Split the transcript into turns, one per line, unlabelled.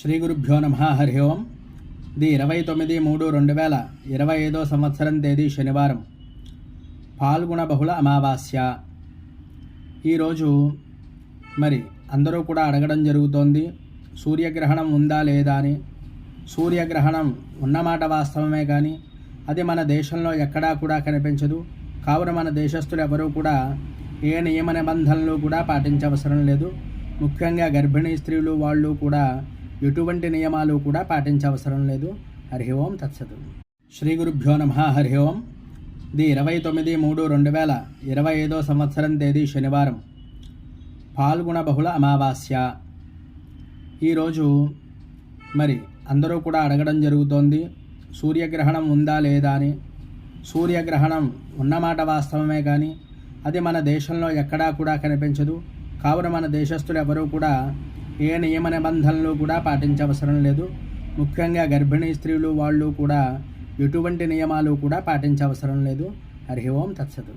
శ్రీ గురుభ్యో నమ హరి ఓం. ది ఇరవై తొమ్మిది మూడు రెండు వేల ఇరవై ఐదో సంవత్సరం తేదీ శనివారం. పాల్గొన బహుళ అమావాస్య. ఈరోజు మరి అందరూ కూడా అడగడం జరుగుతోంది సూర్యగ్రహణం ఉందా లేదా అని. సూర్యగ్రహణం ఉన్నమాట వాస్తవమే కానీ అది మన దేశంలో ఎక్కడా కూడా కనిపించదు. కావున మన దేశస్తులు ఎవరూ కూడా ఏ నియమ నిబంధనలు కూడా పాటించవసరం లేదు. ముఖ్యంగా గర్భిణీ స్త్రీలు వాళ్ళు కూడా ఎటువంటి నియమాలు కూడా పాటించవసరం లేదు. హరి ఓం తత్సతు. శ్రీ గురుభ్యో నమ. హరి ఓం. ది ఇరవై తొమ్మిది మూడు రెండు వేల ఇరవై ఐదో సంవత్సరం తేదీ శనివారం. పాల్గొన బహుళ అమావాస్య. ఈరోజు మరి అందరూ కూడా అడగడం జరుగుతోంది సూర్యగ్రహణం ఉందా లేదా అని. సూర్యగ్రహణం ఉన్నమాట వాస్తవమే కానీ అది మన దేశంలో ఎక్కడా కూడా కనిపించదు. కావున మన దేశస్థులు ఎవరూ కూడా ఏ నియమ నిబంధనలు కూడా పాటించవసరం లేదు. ముఖ్యంగా గర్భిణీ స్త్రీలు వాళ్ళు కూడా ఎటువంటి నియమాలు కూడా పాటించవసరం లేదు. హరి ఓం తత్సతు.